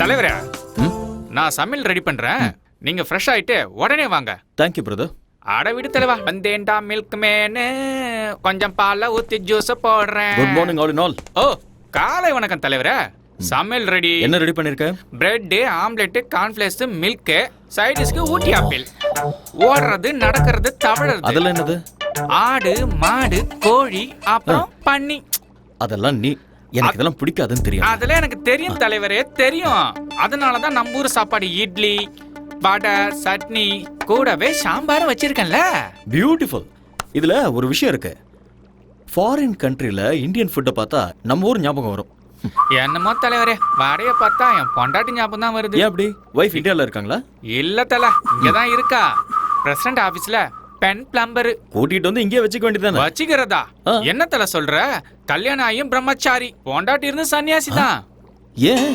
தலைவரே நான் சமையல் ரெடி பண்றேன். நீங்க ஃப்ரெஷ் ஆயிட்டு உடனே வாங்க. தேங்க்யூ பிரதர் அட விடு தலைவா வந்தேன்டா மில்க் மேனு கொஞ்சம் பால்ல ஊத்தி ஜூஸ் போடுறேன். Good morning all in all ஓ காலை வணக்கம் தலைவரே. சமையல் ரெடி என்ன ரெடி பண்ணிருக்க? பிரெட் ஆம்லெட் கார்ன்ஃபிளேக்ஸ் மில்க் சைடிஷ்க்கு ஊட்டி ஆப்பிள் ஓடுறது நடக்கிறது தவழறது அதெல்லாம் என்னது? ஆடு மாடு கோழி அப்புறம் பன்னி. அதெல்லாம் நீ எனக்கு இதெல்லாம் பிடிக்காதுன்னு தெரியும் அதெல்லாம் எனக்கு தெரியும் தலைவரே தெரியும். அதனாலதான் நம்ம ஊர் சாப்பாடு இட்லி வடை சட்னி கூடவே சாம்பாரும் வச்சிருக்கேன்ல. பியூட்டிஃபுல் இதுல ஒரு விஷயம் இருக்கு. ஃபாரின் கண்ட்ரில இந்தியன் ஃபுட்டை பார்த்தா நம்ம ஊர் ஞாபகம் வரும். என்னமோ தலைவரே வடைய பார்த்தா என் பொண்டாட்டி ஞாபகம் தான் வருது. ஏன் அப்படி? ஒய்ஃப் இந்தியால இருக்காங்களா? இல்ல தல இங்கதான் இருக்கா. பிரசிடண்ட் ஆபீஸ்ல பென் பிளம்பர் கூட்டிட்டு வந்து இங்கேயே வச்சுக்க வேண்டியதானே வச்சுக்கிறதா. என்ன தல சொல்ற? கல்யாணம் ஆகியும் பிரம்மச்சாரி. பொண்டாட்டி இருந்து சன்னியாசி தான் ஏன்?